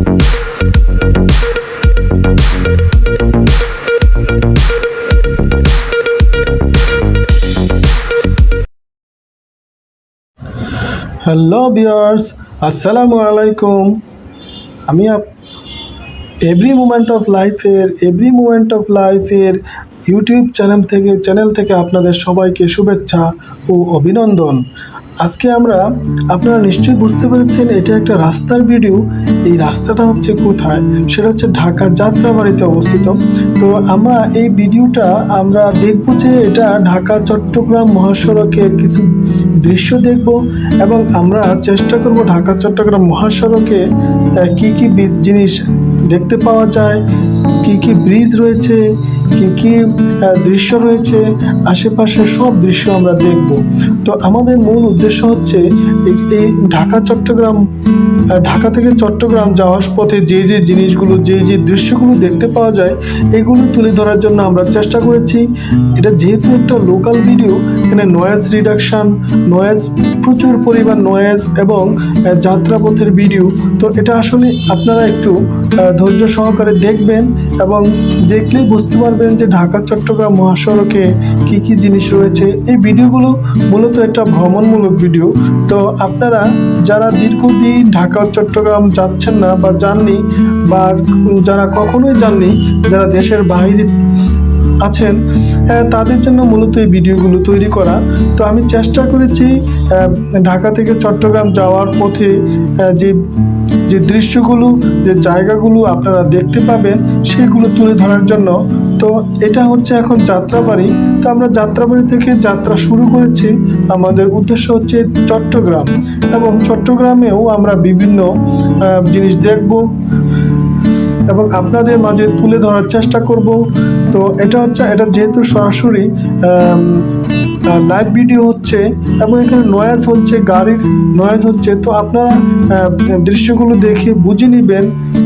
Hello বিয়ার্স আসসালামু আলাইকুম আমি এভরি মুমেন্ট অফ লাইফের এভরি মুমেন্ট অফ লাইফের ইউটিউব চ্যানেল থেকে চ্যানেল থেকে আপনাদের সবাইকে শুভেচ্ছা ও অভিনন্দন। আজকে আমরা, আপনারা নিশ্চয়ই বুঝতে পেরেছেন এটা একটা রাস্তার ভিডিও এই রাস্তাটা হচ্ছে কোথায়? সেটা হচ্ছে ঢাকা যাত্রাবাড়িতে অবস্থিত। তো আমরা এই ভিডিওটা আমরা দেখব যে এটা ঢাকা, চট্টগ্রাম মহাসড়কের কিছু দৃশ্য দেখব এবং আমরা চেষ্টা করব ঢাকা, চট্টগ্রাম মহাসড়কে কি কি জিনিস দেখতে পাওয়া যায় কি কি ব্রিজ রয়েছে, কি কি দৃশ্য রয়েছে আশেপাশে সব দৃশ্য আমরা দেখব। তো আমাদের মূল উদ্দেশ্য হচ্ছে এই- ঢাকা, চট্টগ্রাম ঢাকা থেকে চট্টগ্রাম যাওয়ার পথে যে যে জিনিসগুলো, যে যে দৃশ্যগুলো দেখতে পাওয়া যায়, এগুলো তুলে ধরার জন্য আমরা চেষ্টা করেছি। এটা যেহেতু একটা লোকাল ভিডিও এখানে নয়েজ রিডাকশন নয়েজ প্রচুর পরিমাণ নয়েজ এবং যাত্রাপথের ভিডিও তো এটা আসলে আপনারা একটু ধৈর্য সহকারে দেখবেন। এবং দেখলেই বুঝতে পারবেন যে ঢাকা, চট্টগ্রাম মহাসড়কে কি কি জিনিস রয়েছে। এই ভিডিওগুলো মূলত একটা ভ্রমণমূলক ভিডিও। তো আপনারা যারা দীর্ঘদিন ঢাকা, চট্টগ্রাম যাচ্ছেন না বা যাননি বা যারা কখনোই যাননি, যারা দেশের বাইরে আছেন তাদের জন্য মূলত এই ভিডিওগুলো তৈরি করা। তো আমি চেষ্টা করেছি ঢাকা থেকে চট্টগ্রাম যাওয়ার পথে যে যে দৃশ্যগুলো, যে জায়গাগুলো আপনারা দেখতে পাবেন, সেগুলো তুলে ধরার জন্য। তো এটা হচ্ছে এখন যাত্রাবাড়ি। তো আমরা যাত্রাবাড়ি থেকে যাত্রা শুরু করেছি। আমাদের উদ্দেশ্য হচ্ছে চট্টগ্রাম। এবং চট্টগ্রামেও আমরা বিভিন্ন জিনিস দেখব এবং আপনাদের মাঝে তুলে ধরার চেষ্টা করব। তো এটা হচ্ছে, এটা যেহেতু সরাসরি লাইভ ভিডিও হচ্ছে এবং এখানে নয়েজ হচ্ছে, গাড়ির নয়েজ হচ্ছে। তো আপনারা দৃশ্যগুলো দেখে বুঝে নেবেন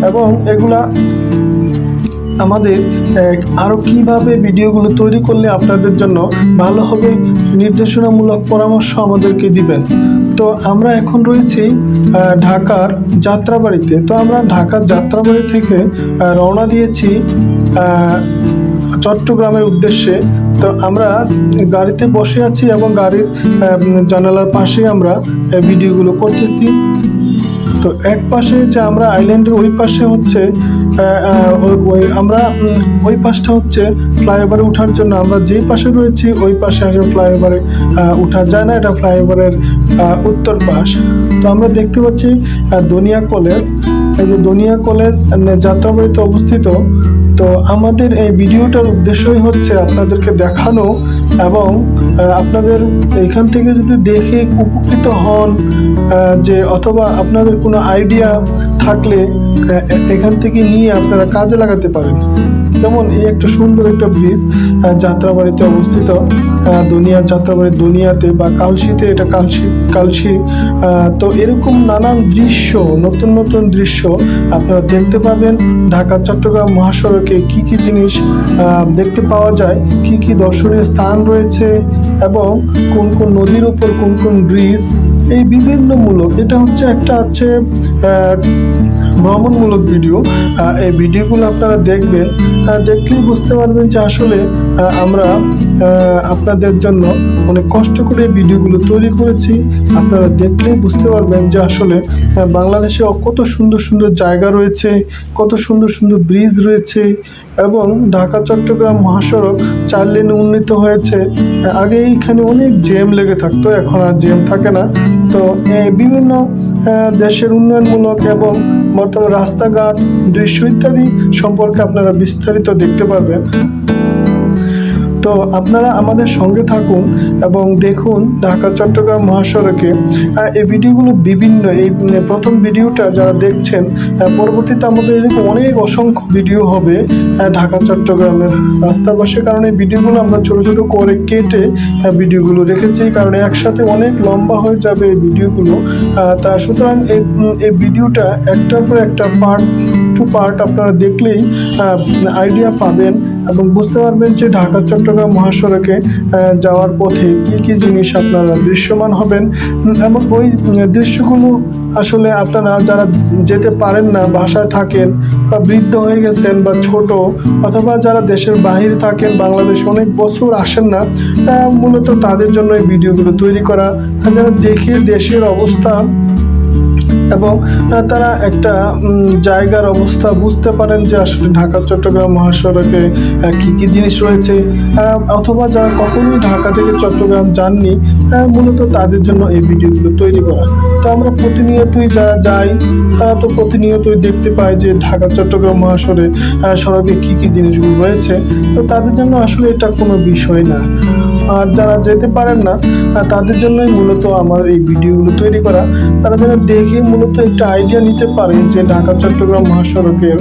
এবং এগুলা আমাদের আরও কীভাবে ভিডিওগুলো তৈরি করলে আপনাদের জন্য ভালো হবে নির্দেশনামূলক পরামর্শ আমাদেরকে দিবেন। তো আমরা এখন রয়েছি ঢাকার যাত্রাবাড়িতে। তো আমরা ঢাকার যাত্রাবাড়ি থেকে রওনা দিয়েছি চট্টগ্রামের উদ্দেশ্যে। তো আমরা গাড়িতে বসে আছি এবং গাড়ির জানালার পাশে আমরা ভিডিওগুলো করতেছি। তো এক পাশে যে আমরা আইল্যান্ডের ওই পাশে হচ্ছে আমরা ওই পাশটা হচ্ছে ফ্লাইওভারে ওঠার জন্য আমরা যেই পাশে রয়েছি, ওই পাশে আসলে ফ্লাইওভারে ওঠা যায় না। এটা ফ্লাইওভারের উত্তর পাশ। তো আমরা দেখতে পাচ্ছি দনিয়া কলেজ এই যে দনিয়া কলেজ যাত্রাবাড়িতে অবস্থিত তো আমাদের এই ভিডিওটার উদ্দেশ্যই হচ্ছে আপনাদেরকে দেখানো এবং আপনাদের এখান থেকে যদি দেখে উপকৃত হন যে অথবা আপনাদের কোনো আইডিয়া থাকলে এখান থেকে নিয়ে আপনারা কাজে লাগাতে পারেন। যেমন এই একটা সুন্দর একটা ব্রিজ যাত্রাবাড়িতে অবস্থিত। দুনিয়ার যাত্রাবাড়ি দুনিয়াতে বা কালশিতে এটা কালশি কালশি। তো এরকম নানান দৃশ্য, নতুন নতুন দৃশ্য আপনারা দেখতে পাবেন। ঢাকা, চট্টগ্রাম মহাসড়কে কি কি জিনিস দেখতে পাওয়া যায়, কি কি দর্শনীয় স্থান রয়েছে এবং কোন কোন নদীর উপর কোন কোন ব্রিজ এই বিভিন্ন মূলক এটা হচ্ছে একটা আহ, ভ্রমণমূলক ভিডিও। এই ভিডিওগুলো আপনারা দেখবেন দেখলেই বুঝতে পারবেন যে আসলে আমরা আপনাদের জন্য অনেক কষ্ট করে ভিডিওগুলো তৈরি করেছি। আপনারা দেখলেই বুঝতে পারবেন যে আসলে বাংলাদেশে কত সুন্দর সুন্দর জায়গা রয়েছে কত সুন্দর সুন্দর ব্রিজ রয়েছে এবং ঢাকা চট্টগ্রাম মহাসড়ক চার লেনে উন্নীত হয়েছে। আগে এখানে অনেক জ্যাম লেগে থাকতো এখন আর জ্যাম থাকে না। তো বিভিন্ন দেশের উন্নয়নমূলক এবং বর্তমান রাস্তাঘাট দৃশ্য ইত্যাদি সম্পর্কে আপনারা বিস্তারিত দেখতে পারবেন। তো আপনারা আমাদের সঙ্গে থাকুন এবং দেখুন ঢাকা, চট্টগ্রাম মহাসড়কে এই ভিডিওগুলো বিভিন্ন, এই প্রথম ভিডিওটা যারা দেখছেন পরবর্তীতে আমাদের এরকম অনেক অসংখ্য ভিডিও হবে ঢাকা, চট্টগ্রামের রাস্তার পাশে কারণ এই ভিডিওগুলো আমরা ছোট ছোট করে কেটে ভিডিওগুলো রেখেছি, কারণ একসাথে অনেক লম্বা হয়ে যাবে এই ভিডিওগুলো। তা সুতরাং এই ভিডিওটা একটার পর একটা পার্ট টু পার্ট আপনারা দেখলেই আইডিয়া পাবেন। এবং বুঝতে পারবেন যে ঢাকা, চট্টগ্রাম, মহাসড়কে যাওয়ার পথে কি কি জিনিস আপনারা দৃশ্যমান হবেন। এবং ওই দৃশ্যগুলো আসলে আপনারা যারা যেতে পারেন না, বাসায় থাকেন বা বৃদ্ধ হয়ে গেছেন বা ছোট, অথবা যারা দেশের বাহিরে থাকেন, বাংলাদেশে অনেক বছর আসেন না মূলত তাদের জন্য এই ভিডিওগুলো তৈরি করা। যারা দেখে দেশের অবস্থা এবং তারা একটা জায়গার অবস্থা বুঝতে পারেন যে আসলে ঢাকা, চট্টগ্রাম মহাসড়কে কি কি জিনিস রয়েছে। অথবা যারা কখনোই ঢাকা থেকে চট্টগ্রাম যাননি মূলত তাদের জন্য এই ভিডিওগুলো তৈরি করা। তো আমরা প্রতিনিয়তই যারা যাই, তারা তো প্রতিনিয়তই দেখতে পাই যে ঢাকা, চট্টগ্রাম মহাসড়ে সড়কে কি কি জিনিসগুলো রয়েছে। তো তাদের জন্য আসলে এটা কোনো বিষয় না। আর যারা যেতে পারেন না তাদের জন্যই মূলত আমার এই ভিডিওগুলো তৈরি করা। তারা যেন দেখে মূলত একটা আইডিয়া নিতে পারে যে ঢাকা, চট্টগ্রাম মহাসড়কের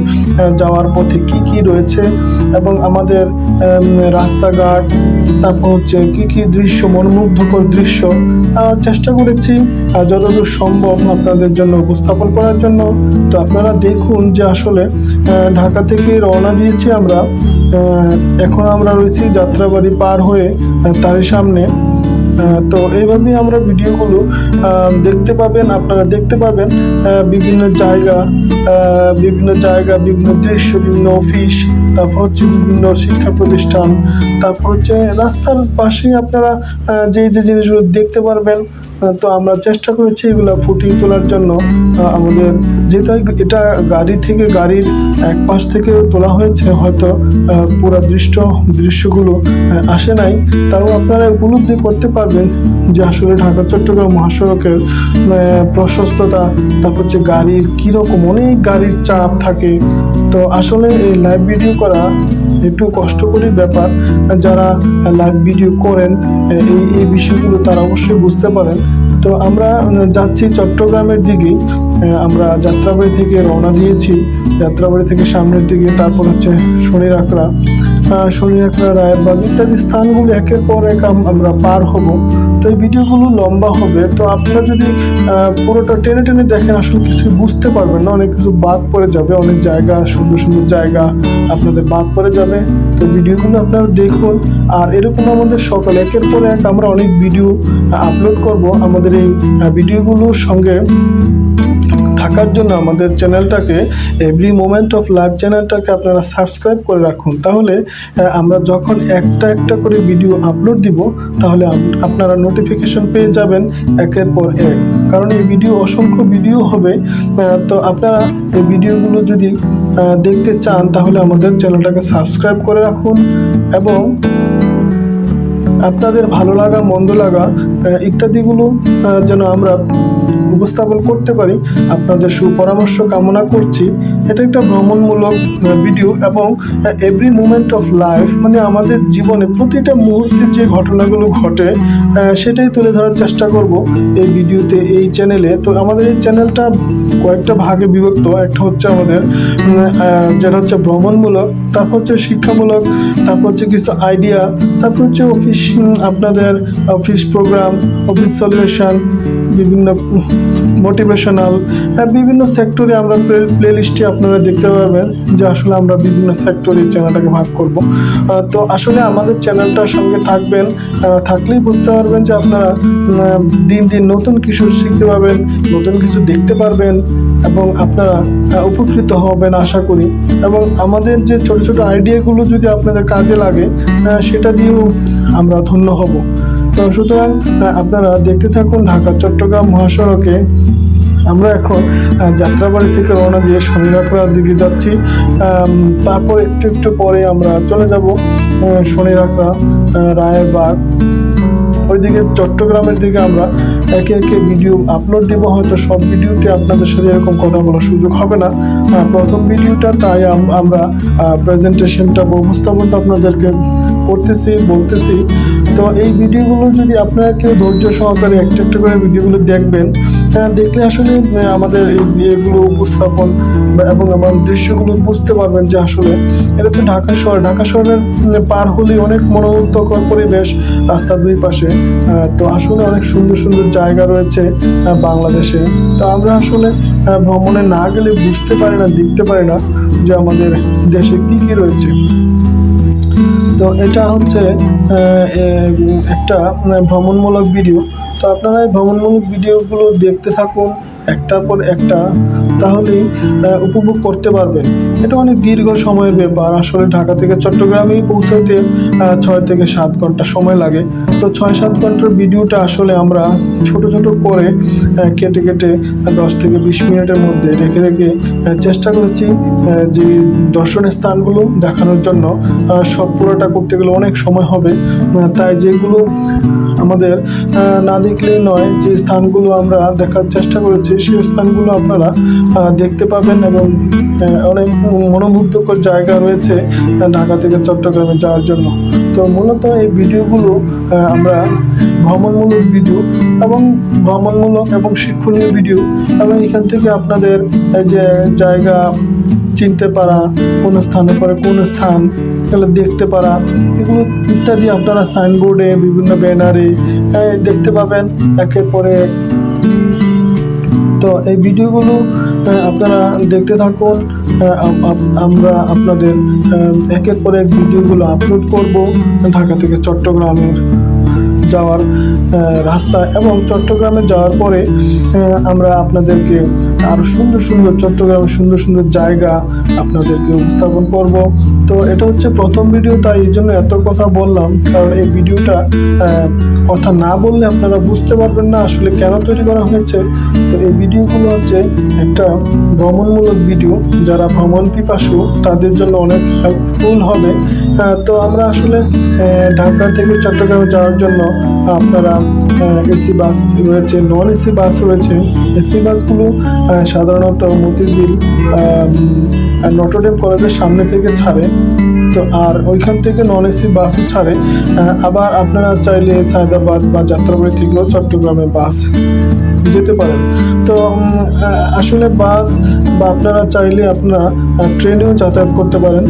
যাওয়ার পথে কি কি রয়েছে এবং আমাদের রাস্তাঘাট, তারপর হচ্ছে কী কী দৃশ্য, মনোমুগ্ধকর দৃশ্য চেষ্টা করেছি যতদূর সম্ভব আপনাদের জন্য উপস্থাপন করার জন্য, তো আপনারা দেখুন যে আসলে ঢাকা থেকে রওনা দিয়েছি আমরা এখন আমরা রয়েছি যাত্রাবাড়ি পার হয়ে তারই সামনে। তো এইভাবেই আমরা ভিডিওগুলো দেখতে পাবেন, আপনারা দেখতে পাবেন বিভিন্ন জায়গা বিভিন্ন জায়গা, বিভিন্ন দৃশ্য বিভিন্ন অফিস, তারপর হচ্ছে বিভিন্ন শিক্ষা প্রতিষ্ঠান, তারপর হচ্ছে রাস্তার পাশেই আপনারা যে যে জিনিসগুলো দেখতে পারবেন তো আমরা চেষ্টা করেছি এগুলো ফুটিয়ে তোলার জন্য। আমাদের যেহেতু এটা গাড়ি থেকে গাড়ির এক পাশ থেকে তোলা হয়েছে, হয়তো পুরো দৃষ্ট দৃশ্যগুলো আসে নাই। তাও আপনারা উপলব্ধি করতে পারবেন যে আসলে ঢাকা, চট্টগ্রাম মহাসড়কের প্রশস্ততা, তারপর হচ্ছে গাড়ির কীরকম অনেক গাড়ির চাপ থাকে। তো আসলে এই লাইভ ভিডিও করা একটু কষ্টকরই ব্যাপার, যারা লাইভ ভিডিও করেন, এই এই বিষয়গুলো তারা অবশ্যই বুঝতে পারেন। তো আমরা যাচ্ছি চট্টগ্রামের দিকেই আমরা যাত্রাবাড়ি থেকে রওনা দিয়েছি। যাত্রাবাড়ি থেকে সামনের দিকে, তারপর হচ্ছে শনির আখড়া শনির আখড়া রায়েরবাগ ইত্যাদি স্থানগুলি একের পর এক আমরা পার হব। তো এই ভিডিওগুলো লম্বা হবে, তো আপনারা যদি পুরোটা টেনে টেনে দেখেন, আসলে কিছু বুঝতে পারবেন না, অনেক কিছু বাদ পড়ে যাবে, অনেক জায়গা, সুন্দর সুন্দর জায়গা আপনাদের বাদ পড়ে যাবে। তো ভিডিওগুলো আপনারা দেখুন, আর এরকম আমাদের সকাল, একের পর এক আমরা অনেক ভিডিও আপলোড করব আমাদের এই ভিডিওগুলোর সঙ্গে। থাকার জন্য আমাদের চ্যানেলটাকে এভরি মোমেন্ট অফ লাইভ চ্যানেলটাকে আপনারা সাবস্ক্রাইব করে রাখুন। তাহলে আমরা যখন একটা একটা করে ভিডিও আপলোড দিব, তাহলে আপনারা নোটিফিকেশন পেয়ে যাবেন একের পর এক। কারণ এই ভিডিও অসংখ্য ভিডিও হবে তো আপনারা এই ভিডিওগুলো যদি দেখতে চান, তাহলে আমাদের চ্যানেলটাকে সাবস্ক্রাইব করে রাখুন এবং আপনাদের ভালো লাগা, মন্দ লাগা ইত্যাদিগুলো যেন আমরা উপস্থাপন করতে পারি, আপনাদের সুপরামর্শ কামনা করছি। এটা একটা ভ্রমণমূলক ভিডিও এবং এভরি মুমেন্ট অফ লাইফ মানে আমাদের জীবনে প্রতিটা মুহূর্তে যে ঘটনাগুলো ঘটে সেটাই তুলে ধরার চেষ্টা করব এই ভিডিওতে এই চ্যানেলে তো আমাদের এই চ্যানেলটা কয়েকটা ভাগে বিভক্ত, একটা হচ্ছে আমাদের যেটা হচ্ছে ভ্রমণমূলক তারপর হচ্ছে শিক্ষামূলক, তারপর হচ্ছে কিছু আইডিয়া তারপর হচ্ছে অফিস আপনাদের অফিস প্রোগ্রাম অফিস সলিউশন বিভিন্ন মোটিভেশনাল বিভিন্ন সেক্টরে আমরা প্লে লিস্টে আপনারা দেখতে পারবেন যে আসলে আমরা বিভিন্ন সেক্টরে চ্যানেলটাকে ভাগ করব। তো আসলে আমাদের চ্যানেলটার সঙ্গে থাকবেন থাকলেই বুঝতে পারবেন যে আপনারা দিন দিন নতুন কিছু শিখতে পারবেন, নতুন কিছু দেখতে পারবেন এবং আপনারা উপকৃত হবেন আশা করি। এবং আমাদের যে ছোট ছোট আইডিয়াগুলো যদি আপনাদের কাজে লাগে সেটা দিয়েও আমরা ধন্য হব। তো সুতরাং আপনারা দেখতে থাকুন ঢাকা, চট্টগ্রাম মহাসড়কে। আমরা এখন যাত্রাবাড়ি থেকে রওনা দিয়ে শনিরাখড়ার দিকে যাচ্ছি। তারপর একটু একটু পরে আমরা চলে যাব শনিরাখড়া রায়েরবাগ ওইদিকে চট্টগ্রামের দিকে আমরা একে একে ভিডিও আপলোড দেবো। হয়তো সব ভিডিওতে আপনাদের সাথে এরকম কথা বলার সুযোগ হবে না। প্রথম ভিডিওটা তাই আমরা প্রেজেন্টেশনটা উপস্থাপনটা আপনাদেরকে করতেছি, বলতেছি। তো এই ভিডিওগুলো যদি আপনারা কেউ ধৈর্য সহকারে একটা একটা করে ভিডিওগুলো দেখবেন আহ, দেখলে আসলে আমাদের এগুলো উপস্থাপন এবং আমার দৃশ্যগুলো বুঝতে পারবেন যে আসলে এটা তো ঢাকা শহর। ঢাকা শহরের পার হলেই অনেক মনোমুগ্ধকর পরিবেশ রাস্তার দুই পাশে। তো আসলে অনেক সুন্দর সুন্দর জায়গা রয়েছে বাংলাদেশে। তো আমরা আসলে ভ্রমণে না গেলে বুঝতে পারি না দেখতে পারি না যে আমাদের দেশে কি কি রয়েছে। তো এটা হচ্ছে একটা ভ্রমণমূলক ভিডিও তো আপনারা এই ভ্রমণমূলক ভিডিওগুলো দেখতে থাকুন। একটার পর একটা তাহলেই আহ, উপভোগ করতে পারবেন। এটা অনেক দীর্ঘ সময়ের ব্যাপার। আসলে ঢাকা থেকে চট্টগ্রামেই পৌঁছাতে ছয় থেকে সাত ঘণ্টা সময় লাগে। তো ছয় সাত ঘণ্টার ভিডিওটা আসলে আমরা ছোট ছোট করে কেটে কেটে দশ থেকে বিশ মিনিটের মধ্যে রেখে রেখে চেষ্টা করেছি যে দর্শনীয় স্থানগুলো দেখানোর জন্য। সব পুরোটা করতে গেলে অনেক সময় হবে। তাই যেগুলো আমাদের না দেখলেই নয় যে স্থানগুলো আমরা দেখার চেষ্টা করেছি সেই স্থানগুলো আপনারা দেখতে পাবেন এবং অনেক মনোমুগ্ধকর জায়গা রয়েছে ঢাকা থেকে চট্টগ্রামে যাওয়ার জন্য। তো মূলত এই ভিডিওগুলো আমরা ভ্রমণমূলক ভিডিও এবং ভ্রমণমূলক এবং শিক্ষণীয় ভিডিও এবং এখান থেকে আপনাদের যে জায়গা, চিনতে পারা, কোন স্থানে পরে কোন স্থান, এগুলো দেখতে পারা, এগুলো ইত্যাদি আপনারা সাইনবোর্ডে বিভিন্ন ব্যানারে দেখতে পাবেন। একের পরে তো এই ভিডিওগুলো আপনারা দেখতে থাকুন আমরা আপনাদের একের পর এক ভিডিওগুলো আপলোড করব ঢাকা থেকে চট্টগ্রামের। যাওয়ার রাস্তা এবং চট্টগ্রামে যাওয়ার পরে আমরা আপনাদেরকে আরও সুন্দর সুন্দর চট্টগ্রামের সুন্দর সুন্দর জায়গা আপনাদেরকে উপস্থাপন করব। তো এটা হচ্ছে প্রথম ভিডিও, তাই এই জন্য এত কথা বললাম। কারণ এই ভিডিওটা কথা না বললে আপনারা বুঝতে পারবেন না আসলে কেন তৈরি করা হয়েছে। তো এই ভিডিওগুলো হচ্ছে একটা ভ্রমণমূলক ভিডিও, যারা ভ্রমণ পিপাসু, তাদের জন্য অনেক হেল্পফুল হবে। তো আমরা আসলে ঢাকা থেকে চট্টগ্রামে যাওয়ার জন্য আপনারা এসি বাস রয়েছে, নন এসি বাস রয়েছে। এসি বাসগুলো সাধারণত মতিঝিল নটরডেম কলেজের সামনে থেকে ছাড়ে। তো আর ওইখান থেকে নন এসি বাসও ছাড়ে আবার আপনারা চাইলে সায়দাবাদ বা যাত্রাবাড়ি থেকেও চট্টগ্রামে বাস যেতে পারেন। তো আসলে বাস বা আপনারা চাইলে আপনারা ট্রেনেও যাতায়াত করতে পারেন।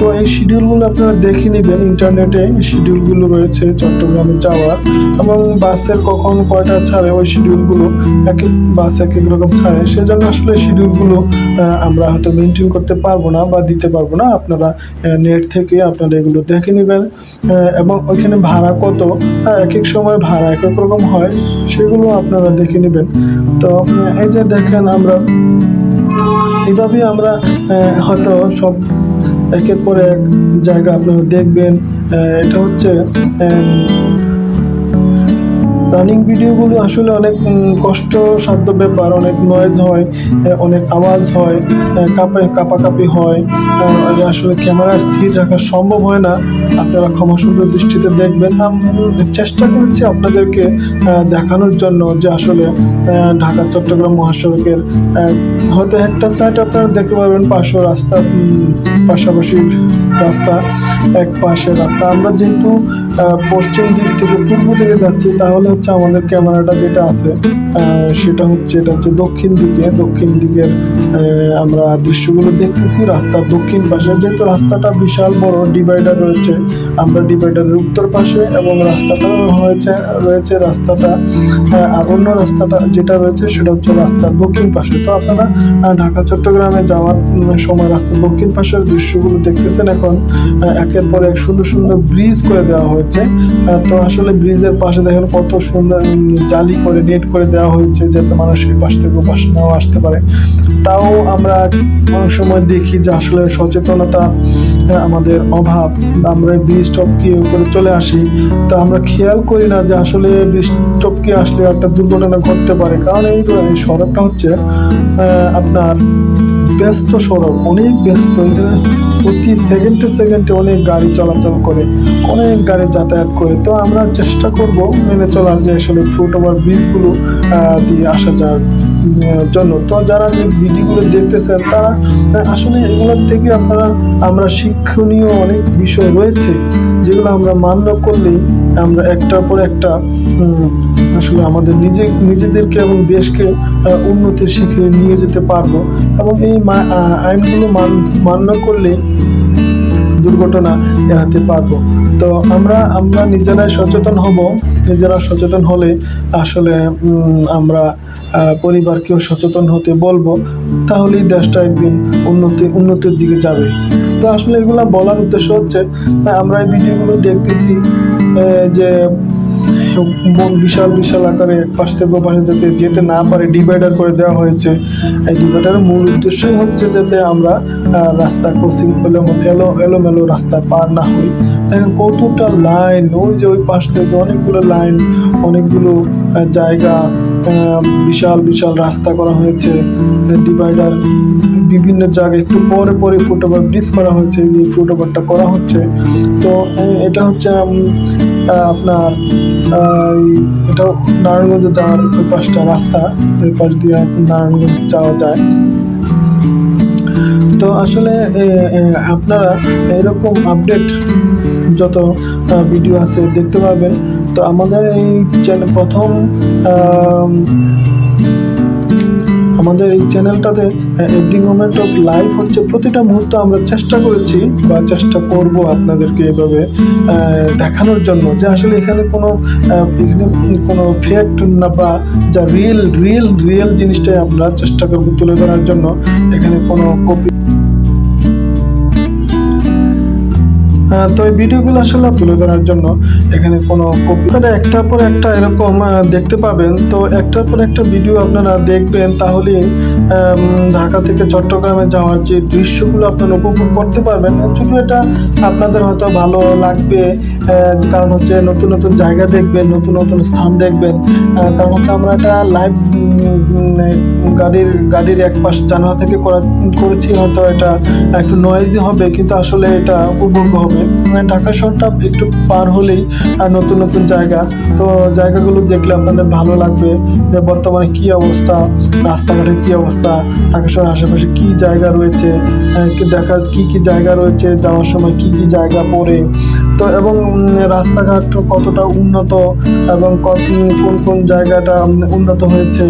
তো এই শিডিউলগুলো আপনারা দেখে নেবেন, ইন্টারনেটে শিডিউলগুলো রয়েছে চট্টগ্রামে যাওয়ার এবং বাসের কখন কয়টা ছাড়ে, ওই শিডিউলগুলো এক এক, বাস এক এক রকম ছাড়ে। সেজন্য আসলে শিডিউলগুলো আমরা হয়তো মেনটেন করতে পারব না বা দিতে পারব না। আপনারা নেট থেকে আপনারা এগুলো দেখে নেবেন এবং ওইখানে ভাড়া কত এক এক সময় ভাড়া এক এক রকম হয়, সেগুলো আপনারা দেখে নেবেন। তো এই যে দেখেন আমরা, এইভাবেই আমরা হয়তো সব একের পর এক জায়গা আপনারা দেখবেন এটা হচ্ছে রানিং ভিডিওগুলো আসলে অনেক কষ্টসাধ্য ব্যাপার। অনেক নয়েজ হয় অনেক আওয়াজ হয় কাঁপে, কাঁপাকাঁপি হয় আসলে ক্যামেরা স্থির রাখা সম্ভব হয় না। আপনারা ক্ষমা সুন্দর দৃষ্টিতে দেখবেন। চেষ্টা করেছি আপনাদেরকে দেখানোর জন্য যে আসলে ঢাকা, চট্টগ্রাম মহাসড়কের হয়তো একটা সাইড আপনারা দেখতে পাবেন পাশে রাস্তা পাশাপাশি রাস্তা, এক পাশে রাস্তা। আমরা যেহেতু পশ্চিম দিক থেকে পূর্ব দিকে যাচ্ছি, তাহলে হচ্ছে আমাদের ক্যামেরাটা যেটা আছে সেটা হচ্ছে, এটা হচ্ছে দক্ষিণ দিকে। দক্ষিণ দিকের আমরা দৃশ্যগুলো দেখতেছি, রাস্তার দক্ষিণ পাশে। যেহেতু রাস্তাটা বিশাল বড় ডিভাইডার রয়েছে, আমরা ডিভাইডারের উত্তর পাশে এবং রাস্তাটা হয়েছে রয়েছে রাস্তাটা আর অন্য রাস্তাটা যেটা রয়েছে, সেটা হচ্ছে রাস্তার দক্ষিণ পাশে। তো আপনারা ঢাকা, চট্টগ্রামে যাওয়ার সময় রাস্তার দক্ষিণ পাশের দৃশ্যগুলো দেখতেছেন এখন একের পর এক সুন্দর সুন্দর ব্রিজ করে দেওয়া হয়েছে। আহ, তো আসলে ব্রিজের পাশে দেখেন কত সুন্দর জালি করে নেট করে দেওয়া হয়েছে যাতে মানুষ এই পাশ থেকে পাশ নাও আসতে পারে। তাও আমরা অনেক সময় দেখি যে আসলে সচেতনতা আমাদের অভাব আমরা ব্রিজ টপকে উপরে চলে আসি। তো আমরা খেয়াল করি না যে আসলে ব্রিজ টপকে আসলে একটা দুর্ঘটনা ঘটতে পারে। কারণ এই সড়কটা হচ্ছে আপনার ব্যস্ত সড়ক অনেক ব্যস্ত। এখানে প্রতি সেকেন্ডে সেকেন্ডে অনেক গাড়ি চলাচল করে, অনেক গাড়ি যাতায়াত করে। তো আমরা চেষ্টা করব মেনে চলার যে আসলে ফুট ওভার ব্রিজগুলো দিয়ে আসা যাওয়ার জন্য। তো যারা যে ভিডিওগুলো দেখতেছেন, তারা আসলে এগুলোর থেকে আপনারা, আমরা শিক্ষণীয় অনেক বিষয় রয়েছে, যেগুলো আমরা মান্য করলেই আমরা একটার পর একটা আসলে আমাদের নিজে, নিজেদেরকে এবং দেশকে উন্নতির শিখরে নিয়ে যেতে পারব এবং এই আইনগুলো মান- মান্য করলে দুর্ঘটনা এড়াতে পারব। তো আমরা আমরা নিজেরাই সচেতন হব। নিজেরা সচেতন হলে আসলে আমরা পরিবারকেও সচেতন হতে বলব। তাহলেই দেশটা একদিন উন্নতি, উন্নতির দিকে যাবে। তো আসলে এগুলো বলার উদ্দেশ্য হচ্ছে, আমরা এই ভিডিওগুলো দেখতেছি যে বন বিশাল বিশাল আকারে এক পাশ থেকে পাশে যাতে যেতে না পারে ডিভাইডার করে দেওয়া হয়েছে। এই ডিভাইডারের মূল উদ্দেশ্যই হচ্ছে যাতে আমরা রাস্তা ক্রসিং এলো এলো এলোমেলো রাস্তা পার না হই। দেখেন কতটা লাইন ওই যে ওই পাশ থেকে অনেকগুলো লাইন অনেকগুলো জায়গা বিশাল বিশাল রাস্তা করা হয়েছে। ডিভাইডার বিভিন্ন জায়গায় একটু পরে পরে ফুটওভার ব্রিজ করা হয়েছে যে ফুটওভারটা করা হচ্ছে। তো এটা হচ্ছে আপনার এটা নারায়ণগঞ্জে যাওয়ার ওই পাশটা রাস্তা। ওই পাশ দিয়ে নারায়ণগঞ্জ যাওয়া যায়। তো আসলে আপনারা এরকম আপডেট যত ভিডিও আছে দেখতে পাবেন তো আমাদের এই চ্যানেল প্রথম আম, আমাদের এই চ্যানেলটাতে এভরি মোমেন্ট অফ লাইফ হচ্ছে প্রতিটা মুহূর্ত আমরা চেষ্টা করেছি বা চেষ্টা করব আপনাদেরকে এভাবে দেখানোর জন্য। যে আসলে এখানে কোনো এখানে কোনো ফ্যাক্ট না বা যা রিয়েল রিয়েল রিয়েল জিনিসটাই আমরা চেষ্টা করব তুলে ধরার জন্য। এখানে কোনো কপি তো এই ভিডিওগুলো আসলে তুলে ধরার জন্য এখানে কোনো আপনারা একটার পর একটা এরকম দেখতে পাবেন। তো একটার পর একটা ভিডিও আপনারা দেখবেন তাহলে ঢাকা থেকে চট্টগ্রামে যাওয়ার যে দৃশ্যগুলো আপনারা উপভোগ করতে পারবেন। যদিও এটা আপনাদের হয়তো ভালো লাগবে কারণ হচ্ছে নতুন নতুন জায়গা দেখবেন, নতুন নতুন স্থান দেখবেন কারণ হচ্ছে আমরা এটা লাইভ গাড়ির গাড়ির এক পাশ জানালা থেকে করা করেছি, হয়তো এটা একটু নয়েজি হবে, কিন্তু আসলে এটা উপভোগ হবে। ঢাকা শহরটা একটু পার হলেই নতুন নতুন জায়গা। তো জায়গাগুলো দেখলে আপনাদের ভালো লাগবে যে বর্তমানে কী অবস্থা রাস্তাঘাটের কী অবস্থা, ঢাকা শহরের আশেপাশে কী জায়গা রয়েছে দেখার কী কী জায়গা রয়েছে, যাওয়ার সময় কী কী জায়গা পড়ে তো এবং রাস্তাঘাট কতটা উন্নত এবং কত- কোন কোন জায়গাটা উন্নত হয়েছে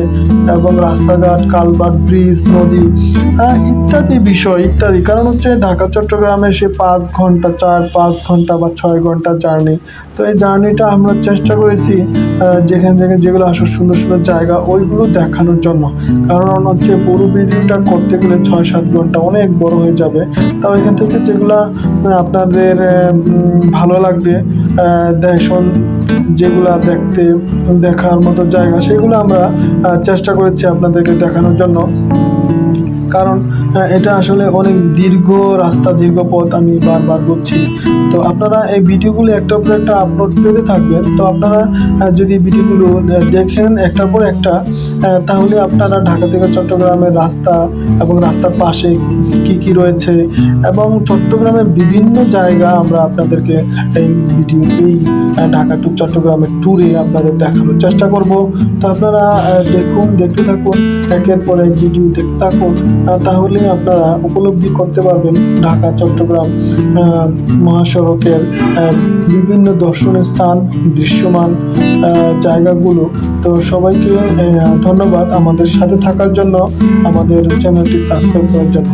এবং রাস্তাঘাট কালবার ব্রিজ নদী আহ, ইত্যাদি বিষয় ইত্যাদি। কারণ হচ্ছে ঢাকা চট্টগ্রামে সে পাঁচ ঘণ্টা চার পাঁচ ঘণ্টা বা ছয় ঘণ্টা জার্নি। তো এই জার্নিটা আমরা চেষ্টা করেছি যেখান থেকে যেগুলো আসলে সুন্দর সুন্দর জায়গা, ওইগুলো দেখানোর জন্য। কারণ হচ্ছে পুরো ভিডিওটা করতে গেলে ছয় সাত ঘণ্টা অনেক বড় হয়ে যাবে। তাও এখান থেকে যেগুলা আপনাদের ভালো লাগবে দেখুন যেগুলা দেখতে, দেখার মতো জায়গা, সেগুলো আমরা চেষ্টা করেছি আপনাদেরকে দেখানোর জন্য। কারণ এটা আসলে অনেক দীর্ঘ রাস্তা, দীর্ঘ পথ আমি বারবার বলছি। তো আপনারা এই ভিডিওগুলো একটার পর একটা আপলোড পেতে থাকবেন। তো আপনারা যদি ভিডিওগুলো দেখেন একটার পর একটা তাহলে আপনারা ঢাকা থেকে চট্টগ্রামের রাস্তা এবং রাস্তার পাশে কি কি রয়েছে এবং চট্টগ্রামের বিভিন্ন জায়গা আমরা আপনাদেরকে এই ভিডিও এই ঢাকা টু চট্টগ্রামের ট্যুরে আপনাদের দেখানোর চেষ্টা করব। তো আপনারা দেখুন, দেখতে থাকুন, একের পর এক ভিডিও দেখতে থাকুন। তাহলে আপনারা উপলব্ধি করতে পারবেন ঢাকা, চট্টগ্রাম মহাসড়কের বিভিন্ন দর্শনীয় স্থান দৃশ্যমান জায়গাগুলো। তো সবাইকে ধন্যবাদ আমাদের সাথে থাকার জন্য। আমাদের চ্যানেলটি সাবস্ক্রাইব করার জন্য।